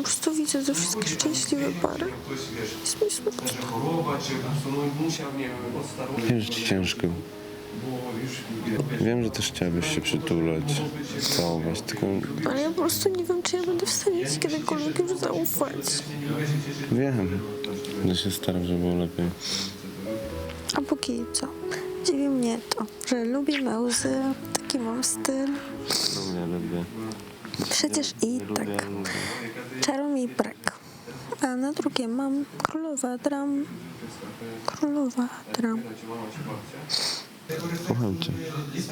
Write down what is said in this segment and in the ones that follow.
Po prostu widzę te wszystkie szczęśliwe pary. Jest mi smutno. że no, wiem, że ci ciężko. Wiem, że też chciałbyś się przytulać, całować, tylko Ale ja po prostu nie wiem, czy ja będę w stanie ci kiedykolwiek już zaufać. wiem. Będę się starał, żeby było lepiej. A póki co? Dziwi mnie to, że lubię łzy, taki mam styl. Lubię, lubię. Przecież i tak. Czaru mi brak. A na drugie mam królowa dram. Królowa dram. Kocham cię. co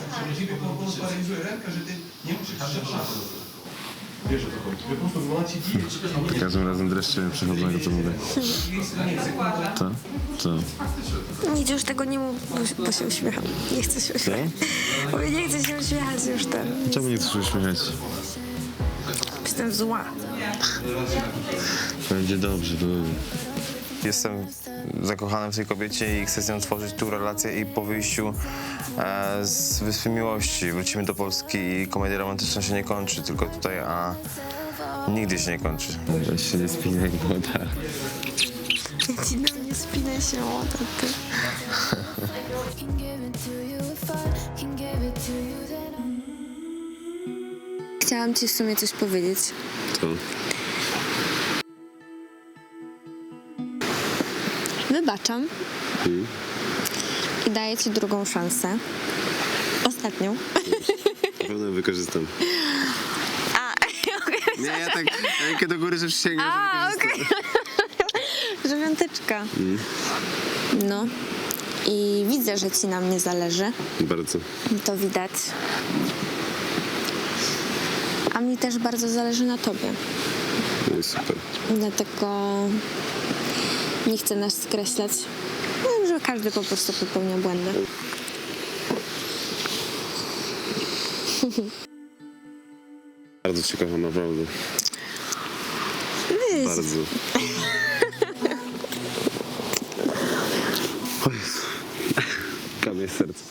ci Każdym razem przechodzą, jak to mówię. To? Co? Nic już tego nie mów, bo, bo się uśmiecham. Nie chcę się uśmiechać. Mówię, nie chcę się uśmiechać już ten. Czemu nie chcesz uśmiechać? Jestem zła. Będzie dobrze, lubię. Jestem zakochany w tej kobiecie i chcę z nią tworzyć tu relację i po wyjściu e, z Wyspy Miłości wrócimy do Polski i komedia romantyczna się nie kończy, tylko tutaj, a nigdy się nie kończy. Weź się nie spinaj jak woda. Ja ci na mnie spinę się o to ty. Chciałam ci w sumie coś powiedzieć. Co? Wybaczam. I daję ci drugą szansę. Ostatnią. Na pewno wykorzystam. A, Nie, ja tak rękę do góry, że przysięgam, A, okej. Dziewiąteczka. No. I widzę, że ci na mnie zależy. Bardzo. To widać. A mi też bardzo zależy na tobie. No i super. Dlatego nie chcę nas skreślać. Wiem, że każdy po prostu popełnia błędy. Bardzo kocham, naprawdę. Wyjdź. Bardzo. O Jezu. Kamień serce.